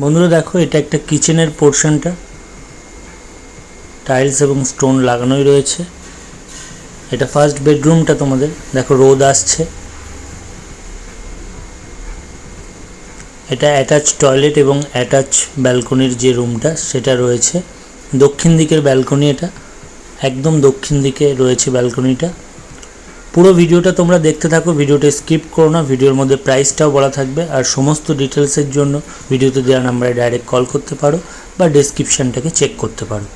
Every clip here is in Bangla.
বন্ধুরা দেখো, এটা একটা কিচেনের পোর্শনটা। টাইলস এবং স্টোন লাগানোই রয়েছে। এটা ফার্স্ট বেডরুমটা তোমাদের, দেখো রোদ আসছে। এটা অ্যাটাচ টয়লেট এবং অ্যাটাচ ব্যালকনির যে রুমটা, সেটা রয়েছে। দক্ষিণ দিকের ব্যালকনি এটা, একদম দক্ষিণ দিকে রয়েছে ব্যালকনিটা। পুরো ভিডিওটা তোমরা দেখতে থাকো, ভিডিওটা স্কিপ করো না, ভিডিওর মধ্যে প্রাইসটাও বলা থাকবে আর সমস্ত ডিটেলসের জন্য ভিডিওতে দেওয়া নাম্বারে ডাইরেক্ট কল করতে পারো বা ডেসক্রিপশানটাকে চেক করতে পারো।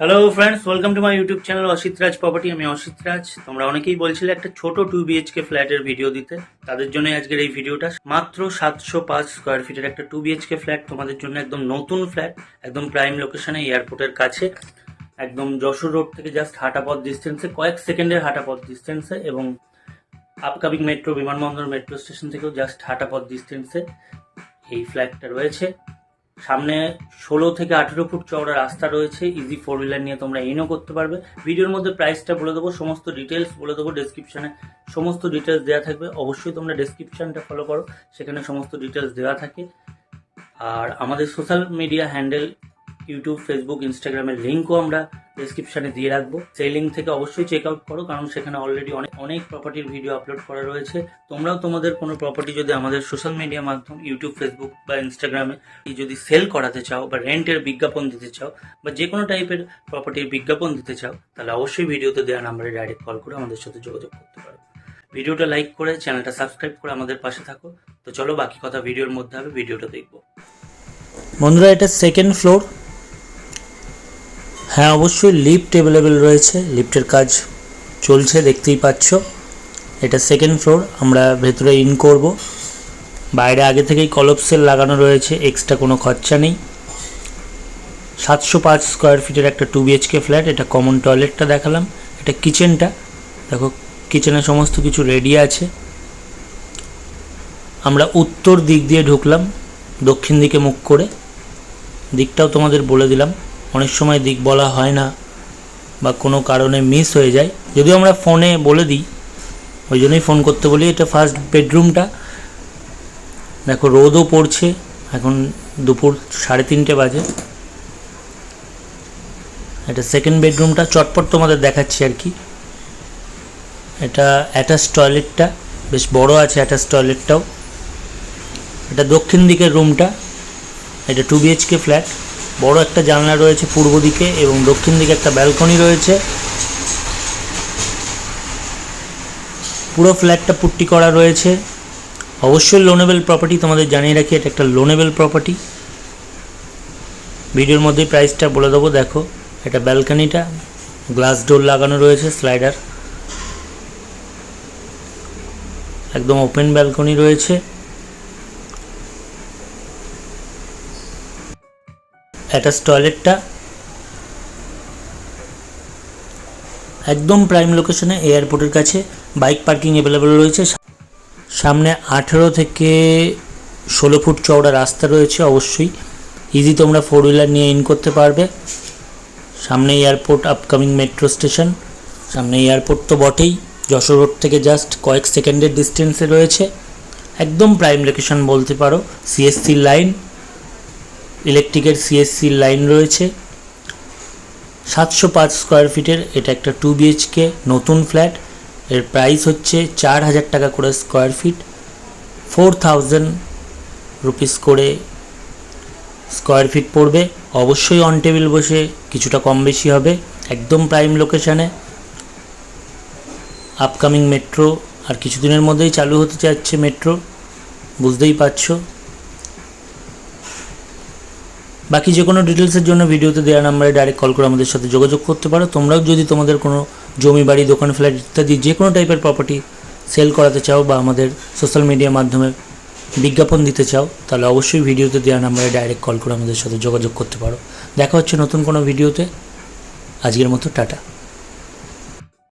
Hello friends welcome to my YouTube channel Asit Raj property আমি অসিত রাজ তোমরা অনেকেই বলছিলে একটা ছোট টু বিএচকে ফ্ল্যাটের ভিডিও দিতে, তাদের জন্য আজকের এই ভিডিওটা। মাত্র সাতশো পাঁচ স্কোয়ার ফিটের একটা টু বিএইচকে ফ্ল্যাট তোমাদের জন্য একদম নতুন ফ্ল্যাট একদম প্রাইম লোকেশনে এয়ারপোর্টের কাছে। একদম যশোর রোড থেকে জাস্ট হাঁটা পথ ডিস্টেন্সে কয়েক সেকেন্ডের হাঁটা পথ ডিস্টেন্সে এবং আপকামিং মেট্রো বিমানবন্দর মেট্রো স্টেশন থেকেও জাস্ট হাঁটা পথ ডিস্টেন্সে এই ফ্ল্যাটটা রয়েছে। সামনে ষোলো থেকে আঠেরো ফুট চওড়া রাস্তা রয়েছে ইজি ফোর হুইলার নিয়ে তোমরা ইনও করতে পারবে। ভিডিওর মধ্যে প্রাইসটা বলে দেবো, সমস্ত ডিটেলস বলে দেবো ডেসক্রিপশনে সমস্ত ডিটেলস দেওয়া থাকবে। অবশ্যই তোমরা ডেসক্রিপশনটা ফলো করো, সেখানে সমস্ত ডিটেলস দেওয়া থাকে। আর আমাদের social media handle YouTube Facebook ইনস্টাগ্রামের লিঙ্কও আমরা ডেসক্রিপশনে দিয়ে রাখব। সেই লিঙ্ক থেকে অবশ্যই চেক আউট করো, কারণ সেখানে অলরেডি অনেক অনেক প্রপার্টির ভিডিও আপলোড করা রয়েছে। তোমরাও তোমাদের কোনো প্রপার্টি যদি আমাদের সোশ্যাল মিডিয়া মাধ্যম ইউটিউব ফেসবুক বা ইনস্টাগ্রামে যদি সেল করাতে চাও বা রেন্টের বিজ্ঞাপন দিতে চাও বা যে কোনো টাইপের প্রপার্টির বিজ্ঞাপন দিতে চাও, তাহলে অবশ্যই ভিডিওতে দেওয়া নাম্বারে ডাইরেক্ট কল করে আমাদের সাথে যোগাযোগ করতে পারো। ভিডিওটা লাইক করে চ্যানেলটা সাবস্ক্রাইব করে আমাদের পাশে থাকো। তো চলো, বাকি কথা ভিডিওর মধ্যে হবে ভিডিওটা দেখব। বন্ধুরা, এটা সেকেন্ড ফ্লোর হ্যাঁ অবশ্যই লিফট অ্যাভেলেবেল রয়েছে। লিফটের কাজ চলছে, দেখতেই পাচ্ছ। এটা সেকেন্ড ফ্লোর আমরা ভেতরে ইন করব। বাইরে আগে থেকেই কলপ সেল লাগানো রয়েছে এক্সট্রা কোনো খরচা নেই। সাতশো পাঁচ স্কোয়ার ফিটের একটা টু বিএইচকে ফ্ল্যাট এটা কমন টয়লেটটা দেখালাম। এটা কিচেনটা দেখো কিচেনে সমস্ত কিছু রেডি আছে। আমরা উত্তর দিক দিয়ে ঢুকলাম, দক্ষিণ দিকে মুখ করে। দিকটাও তোমাদের বলে দিলাম। অনেক সময় দিক বলা হয় না বা কোনো কারণে মিস হয়ে যায়। যদিও আমরা ফোনে বলে দিই, ওই জন্যই ফোন করতে বলি, এটা ফার্স্ট বেডরুমটা দেখো রোদও পড়ছে, এখন দুপুর সাড়ে তিনটে বাজে। এটা সেকেন্ড বেডরুমটা চটপট তোমাদের দেখাচ্ছি আর কি। এটা অ্যাটাচ টয়লেটটা বেশ বড় আছে অ্যাটাচ টয়লেটটাও এটা দক্ষিণ দিকের রুমটা এটা টু বিএইচকে ফ্ল্যাট বড় একটা জানলা রয়েছে পূর্ব দিকে এবং দক্ষিণ দিকে একটা ব্যালকনি রয়েছে। পুরো ফ্ল্যাটটা পুট্টি করা রয়েছে। অবশ্যই লোনেবল প্রপার্টি তোমাদের জানিয়ে রাখি, এটা একটা লোনেবল প্রপার্টি। ভিডিওর মধ্যে প্রাইসটা বলে দেবো, দেখো, এটা ব্যালকনিটা, গ্লাস ডোর লাগানো রয়েছে, স্লাইডার। একদম ওপেন ব্যালকনি রয়েছে। অ্যাটাচ টয়লেটটা। একদম প্রাইম লোকেশনে এয়ারপোর্টের কাছে বাইক পার্কিং অ্যাভেলেবেল রয়েছে। সামনে আঠেরো থেকে ষোলো ফুট চওড়া রাস্তা রয়েছে অবশ্যই। ইজি তোমরা ফোর হুইলার নিয়ে ইন করতে পারবে। সামনে এয়ারপোর্ট আপকামিং মেট্রো স্টেশন সামনে এয়ারপোর্ট তো বটেই। যশোর রোড থেকে জাস্ট কয়েক সেকেন্ডের ডিস্টেন্সে রয়েছে। একদম প্রাইম লোকেশন বলতে পারো সিএসসি লাইন ইলেকট্রিকের সিএসসি লাইন রয়েছে। সাতশো পাঁচ স্কোয়ার ফিটের এটা একটা টু বিএইচকে নতুন ফ্ল্যাট। এর প্রাইস হচ্ছে চার হাজার টাকা করে square feet. Four thousand rupees করে স্কোয়ার ফিট পড়বে। অবশ্যই অন টেবিল বসে কিছুটা কম বেশি হবে, একদম প্রাইম লোকেশানে আপকামিং মেট্রো আর কিছুদিনের মধ্যেই চালু হতে যাচ্ছে মেট্রো বুঝতেই পারছ। বাকি যে কোনো ডিটেলসের জন্য ভিডিওতে দেওয়া নাম্বারে ডাইরেক্ট কল করে আমাদের সাথে যোগাযোগ করতে পারো। তোমরাও যদি তোমাদের কোনো জমি, বাড়ি, দোকান ফ্ল্যাট ইত্যাদি যে কোনো টাইপের প্রপার্টি সেল করাতে চাও বা আমাদের সোশ্যাল মিডিয়ার মাধ্যমে বিজ্ঞাপন দিতে চাও, তাহলে অবশ্যই ভিডিওতে দেওয়া নাম্বারে ডাইরেক্ট কল করে আমাদের সাথে যোগাযোগ করতে পারো। দেখা হচ্ছে নতুন কোনো ভিডিওতে। আজকের মতো, টাটা।